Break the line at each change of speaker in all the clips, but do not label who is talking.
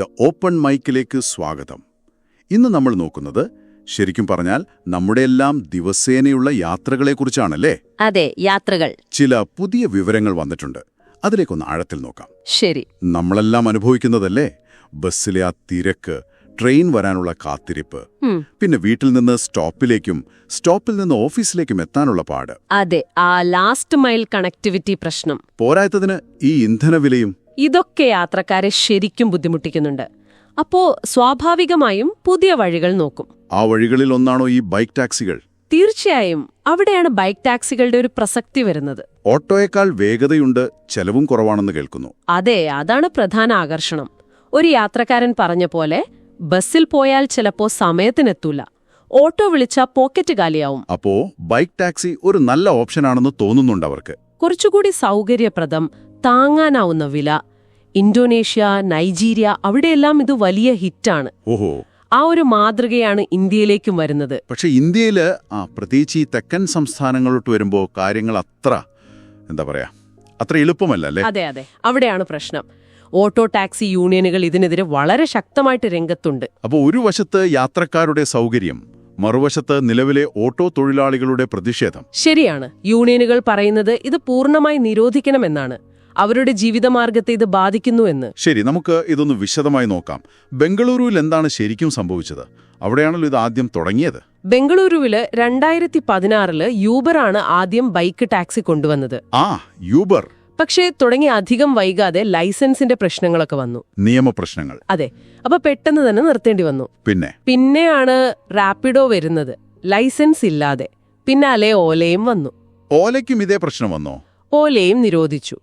The open മൈക്കിലേക്ക് സ്വാഗതം. ഇന്ന് നമ്മൾ നോക്കുന്നത് ശരിക്കും പറഞ്ഞാൽ നമ്മുടെയെല്ലാം ദിവസേനയുള്ള യാത്രകളെക്കുറിച്ചാണല്ലേ?
അതെ യാത്രകൾ.
ചില പുതിയ വിവരങ്ങൾ വന്നിട്ടുണ്ട്. അതിലേക്കൊന്ന് ആഴത്തിൽ നോക്കാം.
ശരി.
നമ്മളെല്ലാം അനുഭവിക്കുന്നതല്ലേ? ബസ്സിലെ ആ തിരക്ക് ട്രെയിൻ വരാനുള്ള കാത്തിരിപ്പ് പിന്നെ വീട്ടിൽ നിന്ന് സ്റ്റോപ്പിലേക്കും സ്റ്റോപ്പിൽ നിന്ന് ഓഫീസിലേക്കും എത്താനുള്ള പാട്.
അതെ ആ ലാസ്റ്റ് മൈൽ കണക്ടിവിറ്റി പ്രശ്നം.
പോരായത്തതിന് ഈ ഇന്ധനവിലയും
ഇതൊക്കെ യാത്രക്കാരെ ശരിക്കും ബുദ്ധിമുട്ടിക്കുന്നുണ്ട്. അപ്പോ സ്വാഭാവികമായും പുതിയ വഴികൾ നോക്കും.
ആ വഴികളിൽ ഒന്നാണോ ഈ ബൈക്ക് ടാക്സികൾ?
തീർച്ചയായും അവിടെയാണ് ബൈക്ക് ടാക്സികളുടെ ഒരു പ്രസക്തി വരുന്നത്.
ഓട്ടോയേക്കാൾ വേഗതയുണ്ട് ചെലവും കുറവാണെന്ന് കേൾക്കുന്നു.
അതെ അതാണ് പ്രധാന ആകർഷണം. ഒരു യാത്രക്കാരൻ പറഞ്ഞ പോലെ ബസ്സിൽ പോയാൽ ചിലപ്പോ സമയത്തിനെത്തൂല. ഓട്ടോ വിളിച്ചാ പോക്കറ്റ് കാലിയാവും.
അപ്പോ ബൈക്ക് ടാക്സി ഒരു നല്ല ഓപ്ഷനാണെന്ന് തോന്നുന്നുണ്ട് അവർക്ക്.
കുറച്ചുകൂടി സൗകര്യപ്രദം താങ്ങാനാവുന്ന വില ഇന്തോനേഷ്യ നൈജീരിയ അവിടെയെല്ലാം ഇത് വലിയ ഹിറ്റാണ്.
ഓഹോ.
ആ ഒരു മാതൃകയാണ് ഇന്ത്യയിലേക്കും വരുന്നത്.
പക്ഷേ ഇന്ത്യയിൽ ആ പ്രത്യേകിച്ച് ഈ തെക്കൻ സംസ്ഥാനങ്ങളോട്ട് വരുമ്പോൾ കാര്യങ്ങൾ അത്ര എന്താ പറയാ അത്ര എളുപ്പമല്ല അല്ലേ?
അതെ അതെ. അവിടെയാണ് പ്രശ്നം. ഓട്ടോ ടാക്സി യൂണിയനുകൾ ഇതിനെതിരെ വളരെ ശക്തമായിട്ട് രംഗത്തുണ്ട്.
അപ്പോൾ ഒരു വശത്ത് യാത്രക്കാരുടെ സൗകര്യം മറുവശത്ത് നിലവിലെ ഓട്ടോ തൊഴിലാളികളുടെ പ്രതിഷേധം.
ശരിയാണ്. യൂണിയനുകൾ പറയുന്നത് ഇത് പൂർണമായി നിരോധിക്കണമെന്നാണ്. അവരുടെ ജീവിതമാർഗത്തെ ഇത് ബാധിക്കുന്നു എന്ന്.
ശരി നമുക്ക് ഇതൊന്ന് വിശദമായി നോക്കാം. ബംഗളൂരുവിൽ എന്താണ് ശരിക്കും സംഭവിച്ചത്? അവിടെയാണല്ലോ ഇത് ആദ്യം തുടങ്ങിയത്.
ബംഗളൂരുവിൽ രണ്ടായിരത്തി പതിനാറിൽ യൂബറാണ് ആദ്യം ബൈക്ക് ടാക്സി കൊണ്ടുവന്നത്.
ആ യൂബർ.
പക്ഷേ തുടങ്ങി അധികം വൈകാതെ ലൈസൻസിന്റെ പ്രശ്നങ്ങളൊക്കെ വന്നു.
നിയമപ്രശ്നങ്ങൾ.
അതെ അപ്പൊ പെട്ടെന്ന് തന്നെ നിർത്തേണ്ടി വന്നു.
പിന്നെ?
പിന്നെയാണ് റാപ്പിഡോ വരുന്നത്. ലൈസൻസ് ഇല്ലാതെ. പിന്നാലെ ഓലയും വന്നു.
ഓലയ്ക്കും ഇതേ പ്രശ്നം വന്നോ?
ഓലയും നിരോധിച്ചു.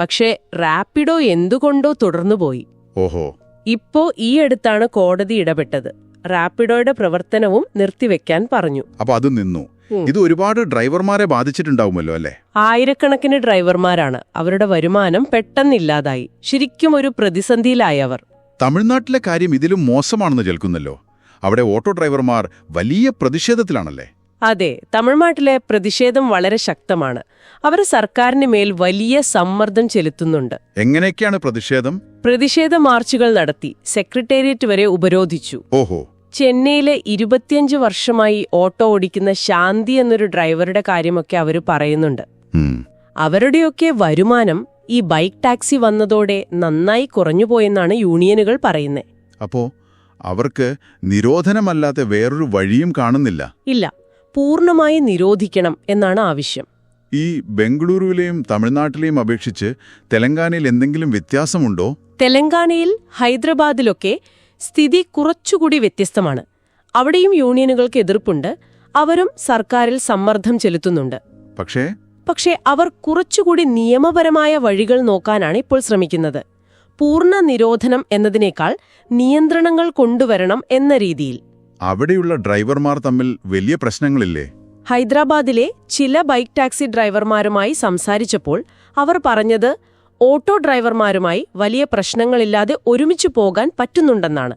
പക്ഷേ റാപ്പിഡോ എന്തുകൊണ്ടോ തുടർന്നുപോയി.
ഓഹോ.
ഇപ്പോ ഈ അടുത്താണ് കോടതി ഇടപെട്ടത്. റാപ്പിഡോയുടെ പ്രവർത്തനവും നിർത്തിവെക്കാൻ പറഞ്ഞു.
അപ്പൊ അത് നിന്നു. ഇത് ഒരുപാട് ഡ്രൈവർമാരെ ബാധിച്ചിട്ടുണ്ടാവുമല്ലോ അല്ലേ?
ആയിരക്കണക്കിന് ഡ്രൈവർമാരാണ്. അവരുടെ വരുമാനം പെട്ടെന്നില്ലാതായി. ശരിക്കും ഒരു പ്രതിസന്ധിയിലായവർ. അവർ
തമിഴ്നാട്ടിലെ കാര്യം ഇതിലും മോശമാണെന്ന് കേൾക്കുന്നല്ലോ. അവിടെ ഓട്ടോ ഡ്രൈവർമാർ വലിയ പ്രതിഷേധത്തിലാണല്ലേ?
അതെ തമിഴ്നാട്ടിലെ പ്രതിഷേധം വളരെ ശക്തമാണ്. അവർ സർക്കാരിന് മേൽ വലിയ സമ്മർദ്ദം ചെലുത്തുന്നുണ്ട്.
എങ്ങനെയൊക്കെയാണ് പ്രതിഷേധം?
പ്രതിഷേധ മാർച്ചുകൾ നടത്തി സെക്രട്ടേറിയറ്റ് വരെ ഉപരോധിച്ചു.
ഓഹോ.
ചെന്നൈയിലെ ഇരുപത്തിയഞ്ച് വർഷമായി ഓട്ടോ ഓടിക്കുന്ന ശാന്തി എന്നൊരു ഡ്രൈവറുടെ കാര്യമൊക്കെ അവർ പറയുന്നുണ്ട്. അവരുടെയൊക്കെ വരുമാനം ഈ ബൈക്ക് ടാക്സി വന്നതോടെ നന്നായി കുറഞ്ഞുപോയെന്നാണ് യൂണിയനുകൾ പറയുന്നത്
അപ്പോ അവർക്ക് നിരോധനമല്ലാതെ വേറൊരു വഴിയും കാണുന്നില്ല?
ഇല്ല. പൂർണമായി നിരോധിക്കണം എന്നാണ് ആവശ്യം.
ഈ ബംഗളൂരുവിലെയും തമിഴ്നാട്ടിലെയും അപേക്ഷിച്ച് തെലങ്കാനയിൽ എന്തെങ്കിലും വ്യത്യാസമുണ്ടോ?
തെലങ്കാനയിൽ ഹൈദരാബാദിലൊക്കെ സ്ഥിതി കുറച്ചുകൂടി വ്യത്യസ്തമാണ്. അവിടെയും യൂണിയനുകൾക്ക് എതിർപ്പുണ്ട്. അവരും സർക്കാരിൽ സമ്മർദ്ദം ചെലുത്തുന്നുണ്ട്.
പക്ഷേ?
പക്ഷേ അവർ കുറച്ചുകൂടി നിയമപരമായ വഴികൾ നോക്കാനാണ് ഇപ്പോൾ ശ്രമിക്കുന്നത്. പൂർണ നിരോധനം എന്നതിനേക്കാൾ നിയന്ത്രണങ്ങൾ കൊണ്ടുവരണം എന്ന രീതിയിൽ.
അവിടെയുള്ള ഡ്രൈവർമാർ തമ്മിൽ വലിയ പ്രശ്നങ്ങളില്ലേ?
ഹൈദരാബാദിലെ ചില ബൈക്ക് ടാക്സി ഡ്രൈവർമാരുമായി സംസാരിച്ചപ്പോൾ അവർ പറഞ്ഞത് ഓട്ടോ ഡ്രൈവർമാരുമായി വലിയ പ്രശ്നങ്ങളില്ലാതെ ഒരുമിച്ച് പോകാൻ പറ്റുന്നുണ്ടെന്നാണ്.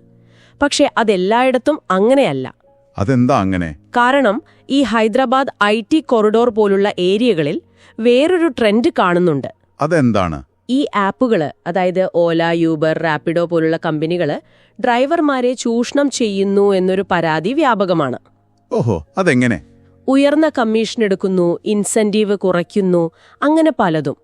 പക്ഷെ അതെല്ലായിടത്തും അങ്ങനെയല്ല.
അതെന്താ അങ്ങനെ?
കാരണം ഈ ഹൈദരാബാദ് ഐ ടി കൊറിഡോർ പോലുള്ള ഏരിയകളിൽ വേറൊരു ട്രെൻഡ് കാണുന്നുണ്ട്.
അതെന്താണ്?
ഈ ആപ്പുകൾ അതായത് ഓല യൂബർ റാപ്പിഡോ പോലുള്ള കമ്പനികൾ ഡ്രൈവർമാരെ ചൂഷണം ചെയ്യുന്നു എന്നൊരു പരാതി വ്യാപകമാണ്.
ഓഹോ അതെങ്ങനെ?
ഉയർന്ന കമ്മീഷൻ എടുക്കുന്നു ഇൻസെന്റീവ് കുറയ്ക്കുന്നു അങ്ങനെ പലതും.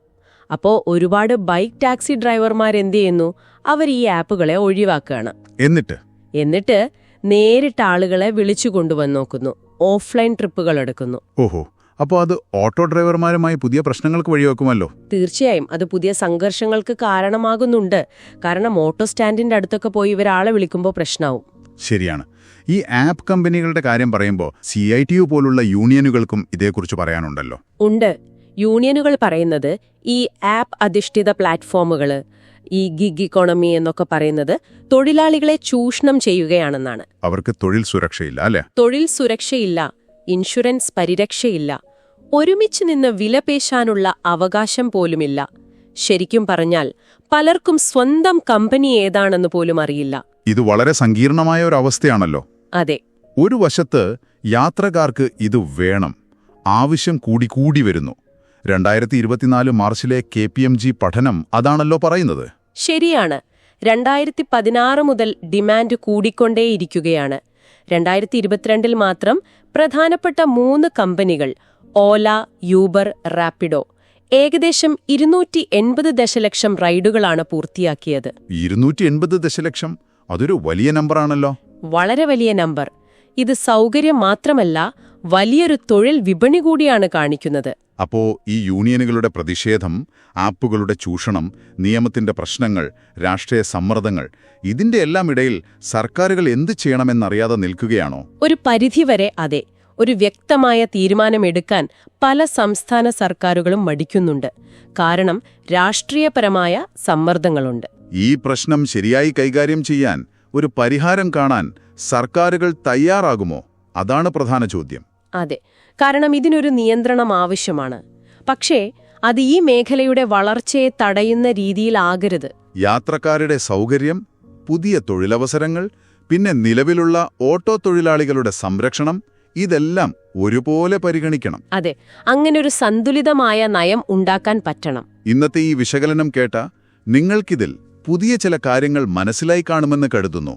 അപ്പോ ഒരുപാട് ബൈക്ക് ടാക്സി ഡ്രൈവർമാർ എന്ത് ചെയ്യുന്നു? അവർ ഈ ആപ്പുകളെ ഒഴിവാക്കുകയാണ്.
എന്നിട്ട്?
എന്നിട്ട് നേരിട്ട് ആളുകളെ വിളിച്ചു കൊണ്ടുവന്ന് നോക്കുന്നു. ഓഫ്ലൈൻ ട്രിപ്പുകൾ എടുക്കുന്നു.
ഓഹോ. അപ്പോൾ അത് ഓട്ടോ ഡ്രൈവർമാരുമായി പുതിയ പ്രശ്നങ്ങൾക്ക് വഴിവെക്കുമല്ലോ?
തീർച്ചയായും. അത് പുതിയ സംഘർഷങ്ങൾക്ക് കാരണമാകുന്നുണ്ട്. കാരണം ഓട്ടോ സ്റ്റാൻഡിന്റെ അടുത്തൊക്കെ പോയി ഇവരാളെ വിളിക്കുമ്പോൾ പ്രശ്നമാവും
ശരിയാണ്. ഈ ആപ്പ് കമ്പനികളുടെ കാര്യം പറയുമ്പോൾ സി ഐ ടി യു പോലുള്ള യൂണിയനുകൾക്കും ഇതേക്കുറിച്ച് പറയാനുണ്ടല്ലോ.
ഉണ്ട്. യൂണിയനുകൾ പറയുന്നത് ഈ ആപ്പ് അധിഷ്ഠിത പ്ലാറ്റ്ഫോമുകൾ ഈ ഗിഗ് ഇക്കോണമി എന്നൊക്കെ പറയുന്നത് തൊഴിലാളികളെ ചൂഷണം ചെയ്യുകയാണെന്നാണ്.
അവർക്ക് തൊഴിൽ സുരക്ഷയില്ല അല്ലേ?
തൊഴിൽ സുരക്ഷയില്ല. ഇൻഷുറൻസ് പരിരക്ഷയില്ല. ഒരുമിച്ച് നിന്ന് വിലപേശാനുള്ള അവകാശം പോലുമില്ല. ശരിക്കും പറഞ്ഞാൽ പലർക്കും സ്വന്തം കമ്പനി ഏതാണെന്ന് പോലും അറിയില്ല.
ഇത് വളരെ സങ്കീർണമായ ഒരു അവസ്ഥയാണല്ലോ.
അതെ.
ഒരു വശത്ത് യാത്രക്കാർക്ക് ഇത് വേണം. ആവശ്യം കൂടി കൂടി വരുന്നു. രണ്ടായിരത്തി ഇരുപത്തിനാല് മാർച്ചിലെ കെ പി എം ജി പഠനം അതാണല്ലോ പറയുന്നത്.
ശരിയാണ്. രണ്ടായിരത്തി പതിനാറ് മുതൽ ഡിമാൻഡ് കൂടിക്കൊണ്ടേയിരിക്കുകയാണ്. രണ്ടായിരത്തി ഇരുപത്തിരണ്ടിൽ മാത്രം പ്രധാനപ്പെട്ട മൂന്ന് കമ്പനികൾ ഓല യൂബർ റാപ്പിഡോ. ഏകദേശം ഇരുന്നൂറ്റി എൺപത് ദശലക്ഷം റൈഡുകളാണ് പൂർത്തിയാക്കിയത്.
ഇരുന്നൂറ്റി എൺപത് ദശലക്ഷം? അതൊരു വലിയ നമ്പറാണല്ലോ
വളരെ വലിയ നമ്പർ ഇത് സൗകര്യം മാത്രമല്ല വലിയൊരു തൊഴിൽ വിപണി കൂടിയാണ് കാണിക്കുന്നത്.
അപ്പോ ഈ യൂണിയനുകളുടെ പ്രതിഷേധം ആപ്പുകളുടെ ചൂഷണം നിയമത്തിന്റെ പ്രശ്നങ്ങൾ രാഷ്ട്രീയ സമ്മർദ്ദങ്ങൾ ഇതിന്റെ എല്ലാം ഇടയിൽ സർക്കാരുകൾ എന്ത് ചെയ്യണമെന്നറിയാതെ നിൽക്കുകയാണോ?
ഒരു പരിധിവരെ അതെ. ഒരു വ്യക്തമായ തീരുമാനമെടുക്കാൻ പല സംസ്ഥാന സർക്കാരുകളും മടിക്കുന്നുണ്ട്. കാരണം രാഷ്ട്രീയപരമായ സമ്മർദ്ദങ്ങളുണ്ട്.
ഈ പ്രശ്നം ശരിയായി കൈകാര്യം ചെയ്യാൻ ഒരു പരിഹാരം കാണാൻ സർക്കാരുകൾ തയ്യാറാകുമോ? അതാണ് പ്രധാന ചോദ്യം.
അതെ കാരണം ഇതിനൊരു നിയന്ത്രണം ആവശ്യമാണ്. പക്ഷേ അത് ഈ മേഖലയുടെ വളർച്ചയെ തടയുന്ന രീതിയിലാകരുത്.
യാത്രക്കാരുടെ സൗകര്യം പുതിയ തൊഴിലവസരങ്ങൾ പിന്നെ നിലവിലുള്ള ഓട്ടോ തൊഴിലാളികളുടെ സംരക്ഷണം ഇതെല്ലാം ഒരുപോലെ പരിഗണിക്കണം.
അതെ അങ്ങനെ ഒരു സന്തുലിതമായ നയം ഉണ്ടാക്കാൻ പറ്റണം.
ഇന്നത്തെ ഈ വിശകലനം കേട്ട നിങ്ങൾക്കിതിൽ പുതിയ ചില കാര്യങ്ങൾ മനസ്സിലായി കാണുമെന്ന് കരുതുന്നു.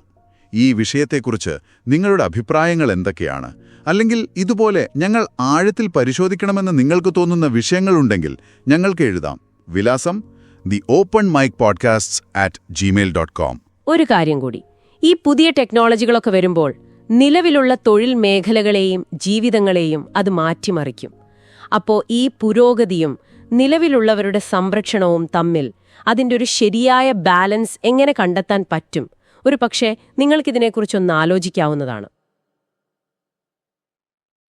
ഈ വിഷയത്തെക്കുറിച്ച് നിങ്ങളുടെ അഭിപ്രായങ്ങൾ എന്തൊക്കെയാണ്? അല്ലെങ്കിൽ ഇതുപോലെ ഞങ്ങൾ ആഴത്തിൽ പരിശോധിക്കണമെന്ന് നിങ്ങൾക്ക് തോന്നുന്ന വിഷയങ്ങളുണ്ടെങ്കിൽ ഞങ്ങൾക്ക് എഴുതാം. വിലാസം the open mic podcast at Gmail dot com
ഒരു കാര്യം കൂടി. ഈ പുതിയ ടെക്നോളജികളൊക്കെ വരുമ്പോൾ നിലവിലുള്ള തൊഴിൽ മേഖലകളെയും ജീവിതങ്ങളെയും അത് മാറ്റിമറിക്കും. അപ്പോൾ ഈ പുരോഗതിയും നിലവിലുള്ളവരുടെ സംരക്ഷണവും തമ്മിൽ അതിന്റെ ഒരു ശരിയായ ബാലൻസ് എങ്ങനെ കണ്ടെത്താൻ പറ്റും? ഒരു പക്ഷേ നിങ്ങൾക്കിതിനെക്കുറിച്ചൊന്ന് ആലോചിക്കാവുന്നതാണ്.